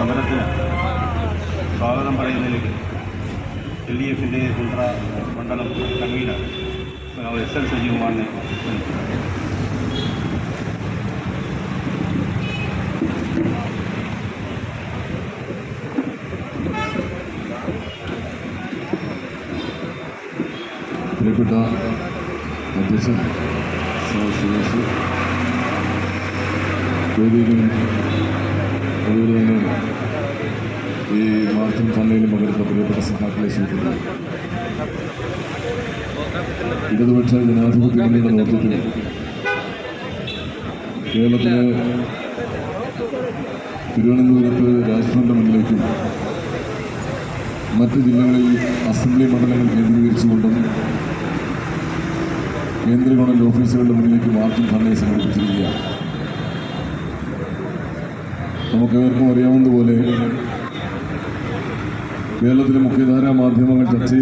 സമരത്തിന് സ്വാഗതം പറയുന്നതിലേക്ക് L D എഫിൻ്റെ കുണ്ട്ര മണ്ഡലം കൺവീനർ എസ് എൽ സജീവകുമാറിനെ ക്ഷണിക്കുന്നു പ്രിയപ്പെട്ട അധ്യക്ഷൻ സാർ സുരേഷ് വേദിയിലും മാർച്ചിൻ സമ്മേളനം പങ്കെടുത്ത പ്രിയപ്പെട്ട സഹാക്കളെ സുഹൃത്തുക്കളെ ഇടതുപക്ഷ ജനാധിപത്യ മുന്നണിയുടെ നേതൃത്വത്തിൽ കേരളത്തിലെ തിരുവനന്തപുരത്ത് രാജ്ഭവന്റെ മുന്നിലേക്കും മറ്റ് ജില്ലകളിൽ അസംബ്ലി മണ്ഡലങ്ങൾ കേന്ദ്രീകരിച്ചുകൊണ്ടും കേന്ദ്ര ഗവൺമെന്റ് ഓഫീസുകളുടെ മുന്നിലേക്ക് മാർച്ചും ധർണയും സംഘടിപ്പിച്ചിരിക്കുകയാണ്. നമുക്കേവർക്കും അറിയാവുന്നതുപോലെ കേരളത്തിലെ മുഖ്യധാരാ മാധ്യമങ്ങൾ ചർച്ച ചെയ്യാൻ